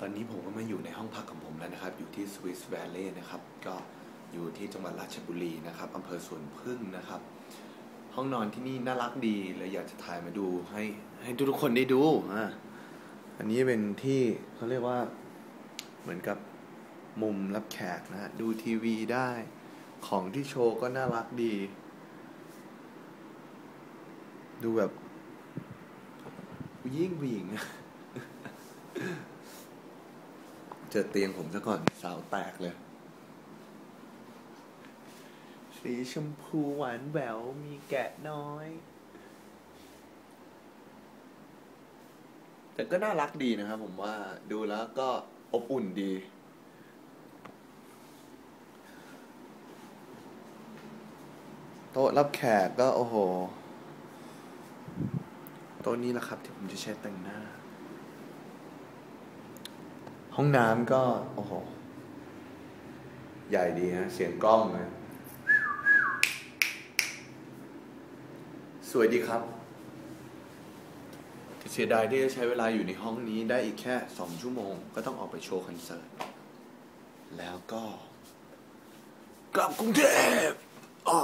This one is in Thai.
ตอนนี้ผมก็มาอยู่ในห้องพักของผมแล้วนะครับ อยู่ที่สวิสแวลเลย์นะครับ ก็อยู่ที่จังหวัดราชบุรีนะครับอำเภอสวนพึ่งนะครับ ห้องนอนที่นี่น่ารักดีเลยอยากจะถ่ายมาดูให้ให้ทุกคนได้ดูอ่าอันนี้เป็นที่เขาเรียกว่าเหมือนกับมุมรับแขกนะฮะดูทีวีได้ของที่โชว์ก็น่ารักดี ดูแบบผู้หญิงผู้หญิง เจอเตียงผมซะก่อนสาวแตกเลย สีชมพูหวานแหววมีแกะน้อย แต่ก็น่ารักดีนะครับผมว่าดูแล้วก็อบอุ่นดี โต๊ะรับแขกก็โอ้โห โต๊ะนี้แหละครับที่ผมจะใช้แต่งหน้า ห้องน้ำก็ โอ้โห ใหญ่ดีฮะ เสียงกล้องนะสวยดีครับเสียดายที่จะใช้เวลาอยู่ในห้องนี้ได้อีกแค่สองชั่วโมง ก็ต้องออกไปโชว์คอนเสิร์ต แล้วก็ กลับกรุงเทพอ้อ